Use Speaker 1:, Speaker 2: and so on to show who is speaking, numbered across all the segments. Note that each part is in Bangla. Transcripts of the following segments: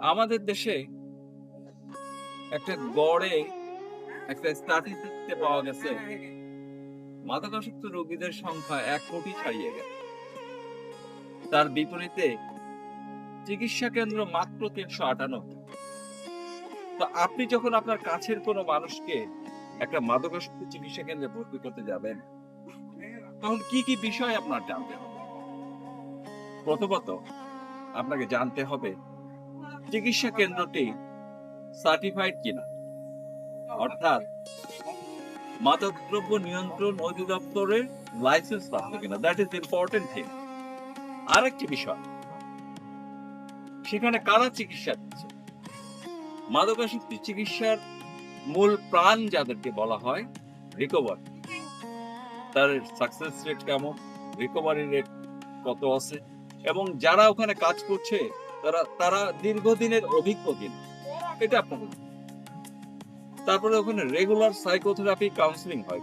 Speaker 1: আমাদের দেশে একটা গড়ে একটা স্ট্যাটিস্টিক্সে পাওয়া গেছে, মাদকাসক্ত রোগীদের সংখ্যা এক কোটি ছাড়িয়ে গেছে। তার বিপরীতে চিকিৎসা কেন্দ্র মাত্র তিনশো আটানব্বই তো আপনি যখন আপনার কাছের কোনো মানুষকে একটা মাদকাসক্ত চিকিৎসা কেন্দ্রে ভর্তি করতে যাবেন, তখন কি কি বিষয় আপনার জানতে হবে? প্রথমত, আপনাকে জানতে হবে চিকিৎসা কেন্দ্রটি সার্টিফাইড কিনা? অর্থাৎ, মাদকদ্রব্য নিয়ন্ত্রণ অধিদপ্তরের লাইসেন্স প্রাপ্ত কিনা? দ্যাট ইজ ইম্পর্টেন্ট থিং আরেকটি বিষয়, সেখানে কারা চিকিৎসা দিচ্ছে? মাদকাসক্তি চিকিৎসার মূল প্রাণ যাদেরকে বলা হয় রিকভার তার সাকসেস রেট কেমন? রিকভারি রেট কত আছে? এবং যারা ওখানে কাজ করছে তারা তারা দীর্ঘদিনের অভিজ্ঞ কিনা এটা আপনাকে তারপরে ওখানে রেগুলার সাইকোথেরাপি কাউন্সিলিং হয়।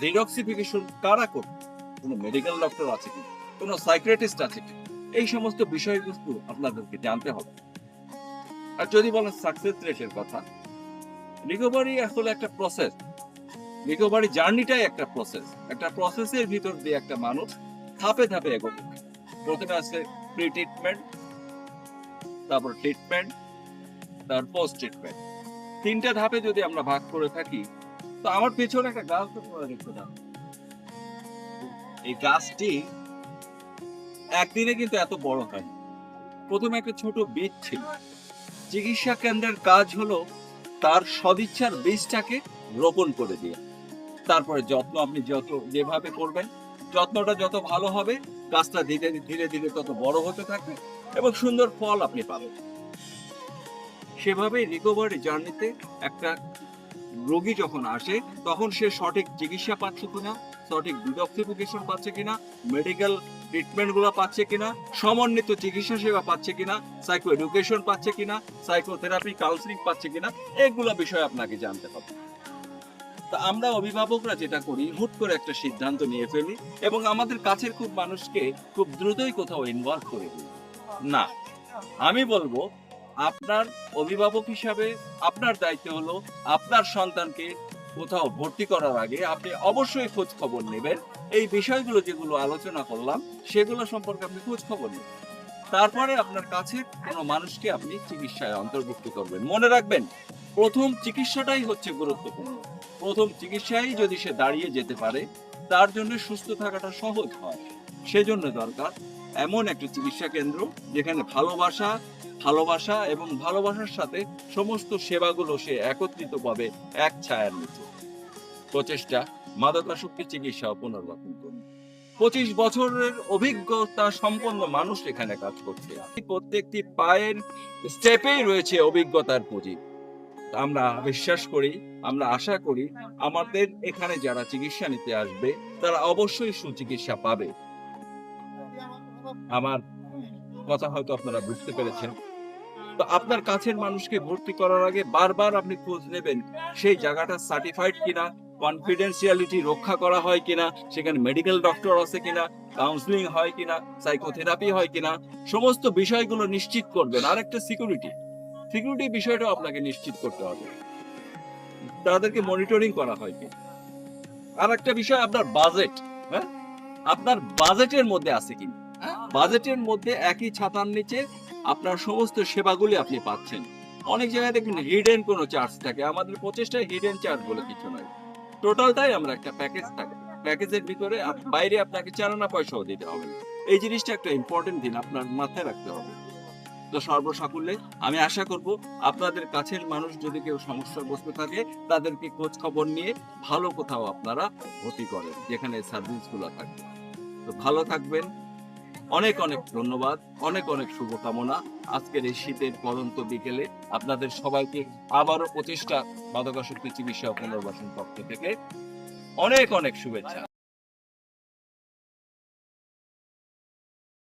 Speaker 1: ডিডক্সিফিকেশন কারা করবে কোনো মেডিকেল ডক্টর আছে কি? কোনো সাইক্রেটিস্ট আছে কি? এই সমস্ত বিষয়বস্তু আপনাদেরকে জানতে হবে। আর যদি বলেন সাকসেস রেটের কথা রিকভারি আসলে একটা প্রসেস রিকভারি জার্নিটাই একটা প্রসেস একটা প্রসেসের ভিতর দিয়ে একটা মানুষ ধাপে ধাপে এগোবে। প্রথমে আছে প্রি ট্রিটমেন্ট তারপর ট্রিটমেন্ট তারপর পোস্ট ট্রিটমেন্ট তিনটা ধাপে যদি আমরা ভাগ করে থাকি, তো আমার পেছনে একটা গাছ তো তোমরা দেখতে দাও। এই গাছটি একদিনে কিন্তু এত বড় হয়। প্রথমে একটা ছোট বীজ ছিল। চিকিৎসা কেন্দ্রের কাজ হলো তার সদিচ্ছার বীজটাকে রোপণ করে দিয়ে। তারপরে যত্ন আপনি যত যেভাবে করবেন, যত্নটা যত ভালো হবে, গাছটা ধীরে ধীরে ধীরে তত বড় হতে থাকবে। এবং সুন্দর ফল আপনি পাবেন। সেভাবে রিকভারি জার্নিতে একটা রোগী যখন আসে, তখন সে সঠিক চিকিৎসা পাচ্ছে কিনা, সঠিক ডিডক্সিফিকেশন পাচ্ছে কিনা মেডিকেল ট্রিটমেন্টগুলো পাচ্ছে কিনা, সমন্বিত চিকিৎসা সেবা পাচ্ছে কিনা সাইকো এডুকেশন পাচ্ছে কিনা সাইকোথেরাপি কাউন্সিলিং পাচ্ছে কিনা, এগুলো বিষয় আপনাকে জানতে হবে। তা আমরা অভিভাবকরা যেটা করি, হুট করে একটা সিদ্ধান্ত নিয়ে ফেলি এবং আমাদের কাছের খুব মানুষকে খুব দ্রুতই কোথাও ইনভলভ করে দিই। না, আমি বলব, আপনার অভিভাবক হিসাবে আপনার দায়িত্ব হলো আপনার সন্তানকে কোথাও ভর্তি করার আগে আপনি অবশ্যই খোঁজ খবর নেবেন। এই বিষয়গুলো যেগুলো আলোচনা করলাম, সেগুলো সম্পর্কে আপনি খোঁজ খবর নেবেন। তারপরে আপনার কাছে কোনো মানুষকে আপনি চিকিৎসায় অন্তর্ভুক্ত করবেন। মনে রাখবেন, প্রথম চিকিৎসাটাই হচ্ছে গুরুত্বপূর্ণ। প্রথম চিকিৎসায় যদি সে দাঁড়িয়ে যেতে পারে, তার জন্য সুস্থ থাকাটা সহজ হয়। সেজন্য দরকার এমন একটা চিকিৎসা কেন্দ্র যেখানে ভালোবাসা ভালোবাসা এবং ভালোবাসার সাথে সমস্ত সেবাগুলো সে একত্রিত পাবে এক ছায়ার নিচে। প্রচেষ্টা মাদকাসক্তি চিকিৎসা পুনর্গঠন করুন। পঁচিশ বছরের অভিজ্ঞতা সম্পন্ন মানুষ এখানে কাজ করছে। প্রত্যেকটি পায়ের স্টেপেই রয়েছে অভিজ্ঞতার পুঁজি আমরা বিশ্বাস করি, আমরা আশা করি আমাদের এখানে যারা চিকিৎসা নিতে আসবে, তারা অবশ্যই সুচিকিৎসা পাবে। আমার কথা হয়তো আপনারা বুঝতে পেরেছেন। তো আপনার কাছের মানুষকে ভর্তি করার আগে বারবার আপনি খোঁজ নেবেন, সেই জায়গাটা সার্টিফাইড কিনা কনফিডেন্সিয়ালিটি রক্ষা করা হয় কিনা, সেখানে মেডিকেল ডক্টর আছে কিনা কাউন্সিলিং হয় কিনা সাইকোথেরাপি হয় কিনা, সমস্ত বিষয়গুলো নিশ্চিত করবেন। আর একটা সিকিউরিটি সিকিউরিটি বিষয়টাও আপনাকে নিশ্চিত করতে হবে। তাদেরকে মনিটরিং করা হয় কি? আর একটা বিষয়, আপনার বাজেট হ্যাঁ? আপনার বাজেটের মধ্যে আছে কি? বাজেটের মধ্যে একই ছাতার নিচে আপনার সমস্ত সেবাগুলি আপনি পাচ্ছেন। অনেক জায়গায় দেখুন হিডেন কোনো চার্জ থাকে, আমাদের প্রচেষ্টায় হিডেন চার্জ বলে কিছু নয় টোটালটাই আমরা একটা প্যাকেজ থাকে। প্যাকেজের ভিতরে বাইরে আপনাকে চালানা পয়সাও দিতে হবে এই জিনিসটা একটা ইম্পর্টেন্ট দিন, আপনার মাথায় রাখতে হবে। তো সর্বসাকুল্যে আমি আশা করব আপনাদের কাছের মানুষ যদি কেউ সমস্যাগ্রস্ত থাকে, তাদেরকে খোঁজ খবর নিয়ে ভালো কোথাও আপনারা ভর্তি করেন, যেখানে সার্ভিসগুলো থাকবে তো ভালো থাকবেন অনেক অনেক ধন্যবাদ, অনেক অনেক শুভকামনা। আজকের এই শীতের পরন্ত বিকেলে আপনাদের সবাইকে আবারও প্রচেষ্টা মাদকাসক্তি চিকিৎসা পুনর্বাসন পক্ষ থেকে। অনেক অনেক শুভেচ্ছা।